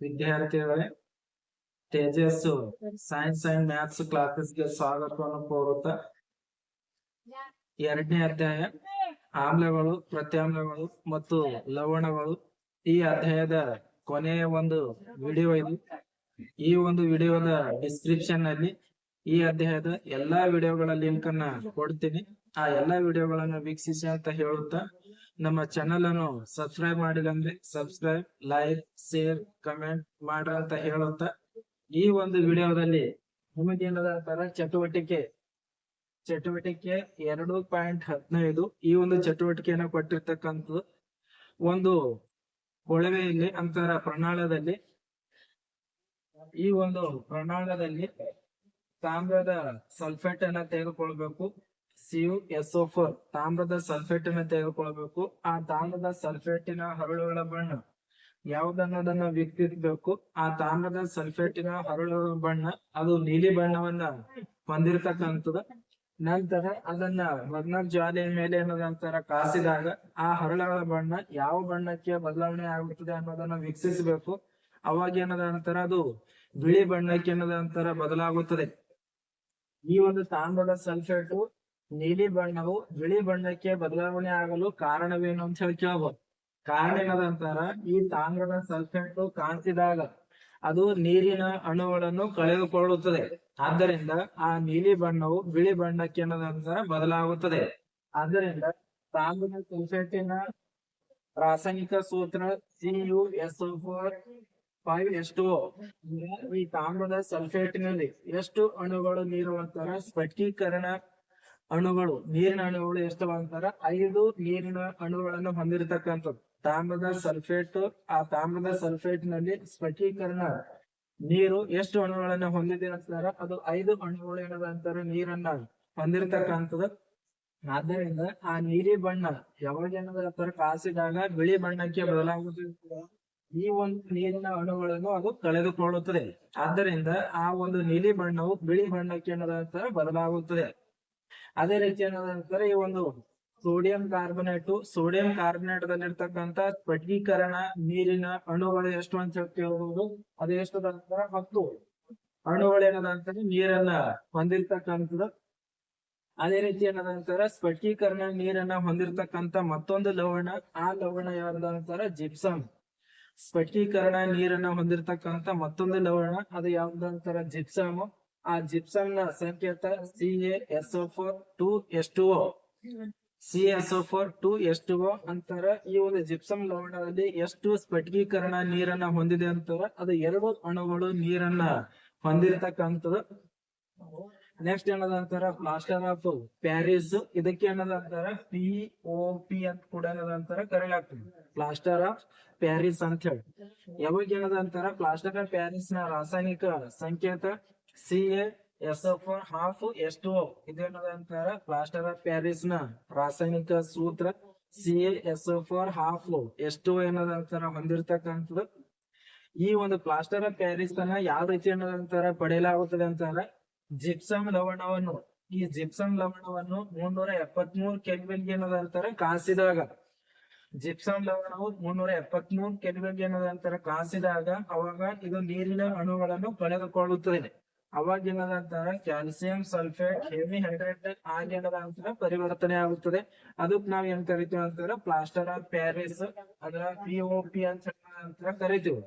ವಿದ್ಯಾರ್ಥಿಗಳೇ ತೇಜಸ್ಸು science and maths ಕ್ಲಾಸಸ್ಗೆ ಸ್ವಾಗತವನ್ನು ಕೋರುತ್ತಾ ಎರಡನೇ ಅಧ್ಯಾಯ ಆಮ್ಲಗಳು ಪ್ರತ್ಯಾಮ್ಲಗಳು ಮತ್ತು ಲವಣಗಳು. ಈ ಅಧ್ಯಾಯದ ಕೊನೆಯ ಒಂದು ವಿಡಿಯೋ ಇದು. ಈ ಒಂದು ವಿಡಿಯೋದ ಡಿಸ್ಕ್ರಿಪ್ಷನ್ನಲ್ಲಿ ಈ ಅಧ್ಯಾಯದ ಎಲ್ಲಾ ವಿಡಿಯೋಗಳ ಲಿಂಕ್ ಅನ್ನ ಕೊಡ್ತೀನಿ. ಆ ಎಲ್ಲಾ ವಿಡಿಯೋಗಳನ್ನ ವೀಕ್ಷಿಸಿ ಅಂತ ಹೇಳುತ್ತಾ, ನಮ್ಮ ಚಾನೆಲ್ ಅನ್ನು ಸಬ್ಸ್ಕ್ರೈಬ್ ಮಾಡಿಲ್ಲ ಅಂದ್ರೆ ಸಬ್ಸ್ಕ್ರೈಬ್ ಲೈಕ್ ಶೇರ್ ಕಮೆಂಟ್ ಮಾಡ್ರ ಅಂತ ಹೇಳುತ್ತಾ, ಈ ಒಂದು ವಿಡಿಯೋದಲ್ಲಿ ನಿಮಗೇನದ ತರ ಚಟುವಟಿಕೆ ಚಟುವಟಿಕೆ ಎರಡು ಪಾಯಿಂಟ್ ಹದಿನೈದು. ಈ ಒಂದು ಚಟುವಟಿಕೆಯನ್ನ ಕೊಟ್ಟಿರ್ತಕ್ಕಂಥದ್ದು ಒಂದು ಕೊಳವೆಯಲ್ಲಿ, ಅಂತರ ಪ್ರಣಾಳದಲ್ಲಿ. ಈ ಒಂದು ಪ್ರಣಾಳದಲ್ಲಿ ತಾಮ್ರದ ಸಲ್ಫೇಟ್ ಅನ್ನ ತೆಗೆದುಕೊಳ್ಬೇಕು. ಸಿಯು ಓ ಫೋರ್ ತಾಮ್ರದ ಸಲ್ಫೇಟ್ ಅನ್ನ ತೆಗೆದುಕೊಳ್ಬೇಕು. ಆ ತಾಮ್ರದ ಸಲ್ಫೇಟಿನ ಹರಳುಗಳ ಬಣ್ಣ ಯಾವ್ದನ್ನೋದನ್ನ ವೀಕ್ಷಿಸಬೇಕು ಆ ತಾಮ್ರದ ಸಲ್ಫೇಟಿನ ಹರಳುಗಳ ಬಣ್ಣ ಅದು ನೀಲಿ ಬಣ್ಣವನ್ನ ಹೊಂದಿರತಕ್ಕಂಥದ್ದು. ನಂತರ ಅದನ್ನ ಬರ್ನರ್ ಜ್ವಾಲೆಯ ಮೇಲೆ ಅನ್ನೋದಂತರ ಕಾಸಿದಾಗ ಆ ಹರಳುಗಳ ಬಣ್ಣ ಯಾವ ಬಣ್ಣಕ್ಕೆ ಬದಲಾವಣೆ ಆಗುತ್ತದೆ ಅನ್ನೋದನ್ನ ವೀಕ್ಷಿಸಬೇಕು ಅವಾಗ ಏನದ ನಂತರ ಅದು ಬಿಳಿ ಬಣ್ಣಕ್ಕೆ ಅನ್ನೋದಂತರ ಬದಲಾಗುತ್ತದೆ. ಈ ಒಂದು ತಾಮ್ರದ ಸಲ್ಫೇಟು ನೀಲಿ ಬಣ್ಣವು ಬಿಳಿ ಬಣ್ಣಕ್ಕೆ ಬದಲಾವಣೆ ಆಗಲು ಕಾರಣವೇನು ಅಂತ ಹೇಳಿ ಕೇಳ್ಬೋದು. ಕಾರಣ ಏನದಂತಾರ ಈ ತಾಮ್ರದ ಸಲ್ಫೇಟ್ ಕಾಣಿಸಿದಾಗ ಅದು ನೀರಿನ ಅಣುಗಳನ್ನು ಕಳೆದುಕೊಳ್ಳುತ್ತದೆ. ಆದ್ದರಿಂದ ಆ ನೀಲಿ ಬಣ್ಣವು ಬಿಳಿ ಬಣ್ಣಕ್ಕೆ ಅನ್ನೋದಂತರ ಬದಲಾಗುತ್ತದೆ. ಆದ್ದರಿಂದ ತಾಮ್ರದ ಸಲ್ಫೇಟಿನ ರಾಸಾಯನಿಕ ಸೂತ್ರ ಸಿ ಯು ಎಸ್ ಫೈವ್ ಎಷ್ಟು ಈ ತಾಮ್ರದ ಸಲ್ಫೇಟ್ನಲ್ಲಿ ಎಷ್ಟು ಅಣುಗಳು ನೀರು ಅಂತಾರ ಸ್ಫಟೀಕರಣ ಅಣುಗಳು? ನೀರಿನ ಅಣುಗಳು ಎಷ್ಟು ಅಂತಾರ? ಐದು ನೀರಿನ ಅಣುಗಳನ್ನು ಹೊಂದಿರತಕ್ಕಂಥದ್ದು. ತಾಮ್ರದ ಸಲ್ಫೇಟ್ ಆ ತಾಮ್ರದ ಸಲ್ಫೇಟ್ನಲ್ಲಿ ಸ್ಫಟೀಕರಣ ನೀರು ಎಷ್ಟು ಅಣುಗಳನ್ನ ಹೊಂದಿದೆ ಅಂತಾರ? ಅದು ಐದು ಅಣುಗಳು ಏನದ ಅಂತಾರ? ನೀರನ್ನ ಹೊಂದಿರತಕ್ಕಂಥದ್ದು. ಆದ್ದರಿಂದ ಆ ನೀಲಿ ಬಣ್ಣ ಯಾವಾಗ ಏನದ ಅಂತಾರ? ಕಾಸಿದಾಗ ಬಿಳಿ ಬಣ್ಣಕ್ಕೆ ಬದಲಾಗುತ್ತದೆ ಈ ಒಂದು ನೀರಿನ ಅಣುಗಳನ್ನು ಅದು ಕಳೆದುಕೊಳ್ಳುತ್ತದೆ. ಆದ್ದರಿಂದ ಆ ಒಂದು ನೀಲಿ ಬಣ್ಣವು ಬಿಳಿ ಬಣ್ಣಕ್ಕೆ ಅನ್ನೋದಂತರ ಬದಲಾಗುತ್ತದೆ. ಅದೇ ರೀತಿ ಅನ್ನೋದಂತರ ಈ ಒಂದು ಸೋಡಿಯಂ ಕಾರ್ಬೊನೇಟ್ ಸೋಡಿಯಂ ಕಾರ್ಬೊನೇಟ್ ದಲ್ಲಿರ್ತಕ್ಕಂತ ಸ್ಫಟಿಕೀಕರಣ ನೀರಿನ ಅಣುಗಳು ಎಷ್ಟು ಅಂತ ಕೇಳಬಹುದು ಅದು ಎಷ್ಟು ಅಂತಾರ ಹತ್ತು. ಅಣುಗಳು ಏನದಂತಾರೆ ನೀರನ್ನ ಹೊಂದಿರ್ತಕ್ಕಂಥದ್ದು. ಅದೇ ರೀತಿ ಏನದಂತಾರ ಸ್ಫಟೀಕರಣ ನೀರನ್ನ ಹೊಂದಿರತಕ್ಕಂತ ಮತ್ತೊಂದು ಲವಣ. ಆ ಲವಣ ಯಾವ್ದಂತಾರ ಜಿಪ್ಸಮ್. ಸ್ಫಟಿಕೀಕರಣ ನೀರನ್ನ ಹೊಂದಿರತಕ್ಕಂತ ಮತ್ತೊಂದು ಲವಣ, ಅದು ಯಾವ್ದಂತಾರ? ಜಿಪ್ಸಮ್ ಆ ಜಿಪ್ಸಮ್ನ ಸಂಕೇತ C A S O four two S two C S O four two S two ಅಂತಾರ. ಈ ಒಂದು ಜಿಪ್ಸಮ್ ಲವಣದಲ್ಲಿ ಎಷ್ಟು ಸ್ಫಟಿಕೀಕರಣ ನೀರನ್ನ ಹೊಂದಿದೆ ಅಂತಾರ? ಅದು ಎರಡು ಅಣುಗಳು ನೀರನ್ನ ಹೊಂದಿರತಕ್ಕಂಥದ್ದು. ನೆಕ್ಸ್ಟ್ ಏನದ ಅಂತಾರ ಪ್ಲಾಸ್ಟರ್ ಆಫ್ ಪ್ಯಾರಿಸ್ ಇದಕ್ಕೆ ಏನದ ಅಂತಾರ ಪಿ ಓ ಪಿ ಅಂತ ಕೂಡ ಏನದ ಅಂತಾರ ಕರೆಯಲಾಗ್ತದೆ. ಪ್ಲಾಸ್ಟರ್ ಆಫ್ ಪ್ಯಾರಿಸ್ ಅಂತ ಹೇಳಿ. ಯಾವಾಗ ಏನದ ಅಂತಾರ ಪ್ಲಾಸ್ಟರ್ ಆಫ್ ಪ್ಯಾರಿಸ್ನ ರಾಸಾಯನಿಕ ಸಂಕೇತ C A S F half S two ಇದೇನದ ಅಂತಾರ ಪ್ಲಾಸ್ಟರ್ ಆಫ್ ಪ್ಯಾರಿಸ್ನ ರಾಸಾಯನಿಕ ಸೂತ್ರ C A S F half S two ಏನದ ಅಂತಾರ ಹೊಂದಿರತಕ್ಕಂಥದ್ದು. ಈ ಒಂದು ಪ್ಲಾಸ್ಟರ್ ಆಫ್ ಪ್ಯಾರಿಸ್ ಅನ್ನ ಯಾವ ರೀತಿ ಏನದಂತಾರ ಪಡೆಯಲಾಗುತ್ತದೆ ಅಂತಾರ ಜಿಪ್ಸಮ್ ಲವಣವನ್ನು, ಈ ಜಿಪ್ಸಮ್ ಲವಣವನ್ನು ಮುನ್ನೂರ ಕೆಲ್ವಿನ್ ಏನದಂತಾರ ಕಾಸಿದಾಗ. ಜಿಪ್ಸಮ್ ಲವಣವು ಮುನ್ನೂರ ಕೆಲ್ವಿನ್ ಏನದಂತಾರ ಕಾಸಿದಾಗ. ಅವಾಗ ಇದು ನೀರಿನ ಅಣುಗಳನ್ನು ಕಳೆದುಕೊಳ್ಳುತ್ತದೆ. ಅವಾಗ ಏನದಂತಾರ ಕ್ಯಾಲ್ಸಿಯಂ ಸಲ್ಫೇಟ್, ಹೆವಿ ಹೈಡ್ರೇಟ್ ಆಗಿ ಏನದಂತಾರ ಪರಿವರ್ತನೆ ಆಗುತ್ತದೆ. ಅದಕ್ ನಾವ್ ಏನ್ ಕರಿತೀವಿ ಅಂತಾರೆ? ಪ್ಲಾಸ್ಟರ್ ಆಫ್ ಪ್ಯಾರಿಸ್, ಅದರ ಪಿ ಒ ಪಿ ಅಂತ ಅಂತಾರ? ಕರಿತೀವಿ.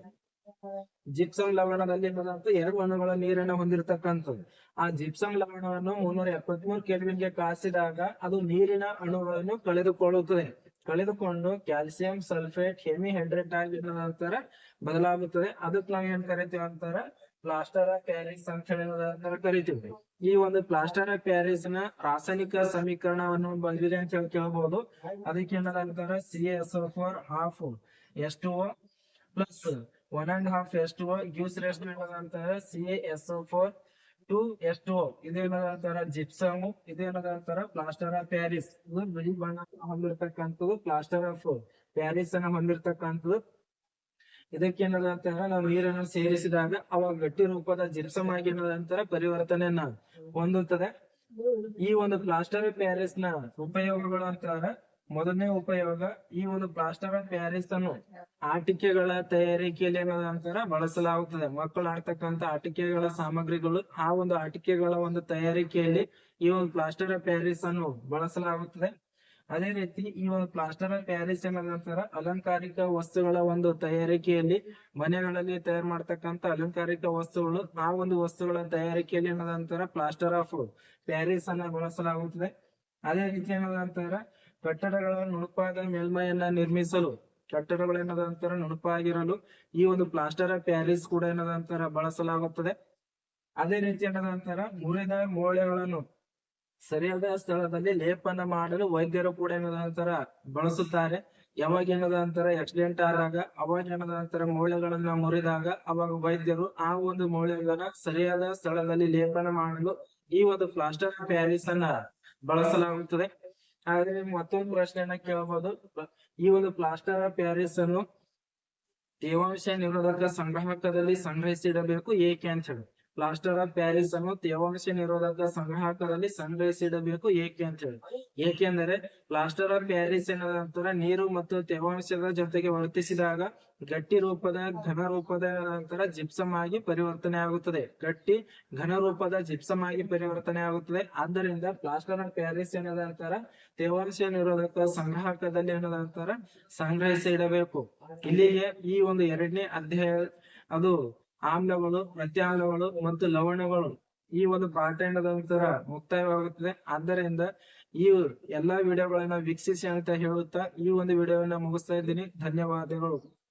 ಜಿಪ್ಸಮ್ ಲವಣದಲ್ಲಿ ಬಂದಂತ ಎರಡು ಅಣುಗಳ ನೀರನ್ನ ಹೊಂದಿರತಕ್ಕಂಥದ್ದು. ಆ ಜಿಪ್ಸಂ ಲವಣವನ್ನು ಮುನ್ನೂರ ಎಪ್ಪತ್ಮೂರು ಕೆಲ್ವಿನ್ಗೆ ಕಾಸಿದಾಗ ಅದು ನೀರಿನ ಅಣುಗಳನ್ನು ಕಳೆದುಕೊಳ್ಳುತ್ತದೆ. ಕಳೆದುಕೊಂಡು ಕ್ಯಾಲ್ಸಿಯಂ ಸಲ್ಫೇಟ್ ಹೆಮಿ ಹೈಡ್ರೇಟ್ ಆಗಿ ನಂತರ ಬದಲಾಗುತ್ತದೆ. ಅದಕ್ಕೆ ನಾವ್ ಏನ್ ಕರಿತೀವಿ ಅಂತಾರ? ಪ್ಲಾಸ್ಟರ್ ಆಫ್ ಪ್ಯಾರಿಸ್ ಅಂತ ಹೇಳಿ ಕರಿತೀವಿ. ಈ ಒಂದು ಪ್ಲಾಸ್ಟರ್ ಆಫ್ ಪ್ಯಾರಿಸ್ನ ರಾಸಾಯನಿಕ ಸಮೀಕರಣವನ್ನು ಬಂದಿದೆ ಅಂತ ಹೇಳಿ ಕೇಳಬಹುದು ಅದಕ್ಕೆ ಏನದಂತಾರ C S four half S two plus one and half S two use rest ಏನದಂತಾರ C S four two S two ಇದೇನದಂತಾರ gypsum ಇದೇನದಂತಾರ ಪ್ಲಾಸ್ಟರ್ ಆಫ್ ಪ್ಯಾರಿಸ್ ಇದು ಬಿಳಿ ಬಣ್ಣ ಹೊಂದಿರತಕ್ಕಂಥದ್ದು ಪ್ಲಾಸ್ಟರ್ ಆಫ್ ಪ್ಯಾರಿಸ್ ಅನ್ನ ಹೊಂದಿರತಕ್ಕಂಥದ್ದು. ಇದಕ್ಕೆ ಏನದಂತಾರ ನಾವು ನೀರನ್ನು ಸೇರಿಸಿದಾಗ ಅವಾಗ ಗಟ್ಟಿ ರೂಪದ ಜಿಪ್ಸಮ್ ಆಗಿ ಏನದಂತಾರ ಪರಿವರ್ತನೆಯನ್ನ ಹೊಂದುತ್ತದೆ. ಈ ಒಂದು ಪ್ಲಾಸ್ಟರ್ ಆಫ್ ಪ್ಯಾರಿಸ್ನ ಉಪಯೋಗಗಳು ಅಂತಾರ ಮೊದಲನೇ ಉಪಯೋಗ ಈ ಒಂದು ಪ್ಲಾಸ್ಟರ್ ಆಫ್ ಪ್ಯಾರಿಸ್ ಅನ್ನು ಆಟಿಕೆಗಳ ತಯಾರಿಕೆಯಲ್ಲಿ ಏನಂತಾರ ಬಳಸಲಾಗುತ್ತದೆ. ಮಕ್ಕಳು ಆಡ್ತಕ್ಕಂತ ಆಟಿಕೆಗಳ ಸಾಮಗ್ರಿಗಳು, ಆ ಒಂದು ಆಟಿಕೆಗಳ ಒಂದು ತಯಾರಿಕೆಯಲ್ಲಿ ಈ ಒಂದು ಪ್ಲಾಸ್ಟರ್ ಆಫ್ ಪ್ಯಾರಿಸ್ ಅನ್ನು ಬಳಸಲಾಗುತ್ತದೆ. ಅದೇ ರೀತಿ ಈ ಒಂದು ಪ್ಲಾಸ್ಟರ್ ಆಫ್ ಪ್ಯಾರಿಸ್ ಏನಾದಂತರ ಅಲಂಕಾರಿಕ ವಸ್ತುಗಳ ಒಂದು ತಯಾರಿಕೆಯಲ್ಲಿ ಮನೆಗಳಲ್ಲಿ ತಯಾರು ಮಾಡ್ತಕ್ಕಂತ ಅಲಂಕಾರಿಕ ವಸ್ತುಗಳು, ಆ ಒಂದು ವಸ್ತುಗಳ ತಯಾರಿಕೆಯಲ್ಲಿ ಏನಾದಂತರ ಪ್ಲಾಸ್ಟರ್ ಆಫ್ ಪ್ಯಾರಿಸ್ ಅನ್ನ ಬಳಸಲಾಗುತ್ತದೆ. ಅದೇ ರೀತಿ ಏನದಂತಾರ ಕಟ್ಟಡಗಳ ನುಣುಪಾದ ಮೇಲ್ಮೈಯನ್ನ ನಿರ್ಮಿಸಲು, ಕಟ್ಟಡಗಳು ಏನದಂತರ ನುಣುಪಾಗಿರಲು ಈ ಒಂದು ಪ್ಲಾಸ್ಟರ್ ಆಫ್ ಪ್ಯಾರಿಸ್ ಕೂಡ ಏನದಂತರ ಬಳಸಲಾಗುತ್ತದೆ. ಅದೇ ರೀತಿ ಏನದಂತರ ಮುರಿದ ಮೂಳೆಗಳನ್ನು ಸರಿಯಾದ ಸ್ಥಳದಲ್ಲಿ ಲೇಪನ ಮಾಡಲು ವೈದ್ಯರು ಕೂಡ ಏನದಂತರ ಬಳಸುತ್ತಾರೆ. ಯಾವಾಗ ಏನದ ಅಂತರ? ಆಕ್ಸಿಡೆಂಟ್ ಆದಾಗ, ಅವಾಗ ಏನದಂತಾರ ಮೂಳೆಗಳನ್ನ ಮುರಿದಾಗ, ಅವಾಗ ವೈದ್ಯರು ಆ ಒಂದು ಮೂಳೆಗಳನ್ನ ಸರಿಯಾದ ಸ್ಥಳದಲ್ಲಿ ಲೇಪನ ಮಾಡಲು ಈ ಒಂದು ಪ್ಲಾಸ್ಟರ್ ಆಫ್ ಪ್ಯಾರಿಸ್ ಅನ್ನ ಬಳಸಲಾಗುತ್ತದೆ. ಹಾಗಾದ್ರೆ ಮತ್ತೊಂದು ಪ್ರಶ್ನೆಯನ್ನ ಕೇಳಬಹುದು ಈ ಒಂದು ಪ್ಲಾಸ್ಟರ್ ಆಫ್ ಪ್ಯಾರಿಸ್ ಅನ್ನು ತೇವಾಂಶ ನಿರೋಧಕ ಸಂಗ್ರಹಕದಲ್ಲಿ ಸಂಗ್ರಹಿಸಿಡಬೇಕು ಏಕೆ ಅಂತ ಹೇಳಿ. ಪ್ಲಾಸ್ಟರ್ ಆಫ್ ಪ್ಯಾರಿಸ್ ಅನ್ನು ತೇವಾಂಶ ನಿರೋಧಕ ಸಂಗ್ರಹಕದಲ್ಲಿ ಸಂಗ್ರಹಿಸಿಡಬೇಕು. ಏಕೆ ಅಂತ ಹೇಳಿ. ಏಕೆಂದರೆ ಪ್ಲಾಸ್ಟರ್ ಆಫ್ ಪ್ಯಾರಿಸ್ ಏನಂತರ ನೀರು ಮತ್ತು ತೇವಾಂಶದ ಜೊತೆಗೆ ವರ್ತಿಸಿದಾಗ ಗಟ್ಟಿ ರೂಪದ, ಘನ ರೂಪದ ನಂತರ ಜಿಪ್ಸಮ್ ಆಗಿ ಪರಿವರ್ತನೆ ಆಗುತ್ತದೆ. ಗಟ್ಟಿ, ಘನ ರೂಪದ ಜಿಪ್ಸಮ್ ಆಗಿ ಪರಿವರ್ತನೆ ಆಗುತ್ತದೆ. ಆದ್ದರಿಂದ ಪ್ಲಾಸ್ಟರ್ ಆಫ್ ಪ್ಯಾರಿಸ್ ಏನದಂತಾರ ತೇವಾಂಶ ನಿರೋಧಕ ಸಂಗ್ರಾಹಕದಲ್ಲಿ ಏನದಂತಾರ ಸಂಗ್ರಹಿಸಿ ಇಡಬೇಕು ಇಲ್ಲಿಗೆ ಈ ಒಂದು ಎರಡನೇ ಅಧ್ಯಾಯ, ಅದು ಆಮ್ಲಗಳು, ಪ್ರತ್ಯಾಮ್ಲಗಳು ಮತ್ತು ಲವಣಗಳು ಈ ಒಂದು ಪಾಠ ನಂತರ ಮುಕ್ತಾಯವಾಗುತ್ತದೆ. ಆದ್ದರಿಂದ ಈ ಎಲ್ಲಾ ವಿಡಿಯೋಗಳನ್ನ ವೀಕ್ಷಿಸಿ ಅಂತ ಹೇಳುತ್ತಾ ಈ ಒಂದು ವಿಡಿಯೋವನ್ನ ಮುಗಿಸ್ತಾ ಇದ್ದೀನಿ. ಧನ್ಯವಾದಗಳು.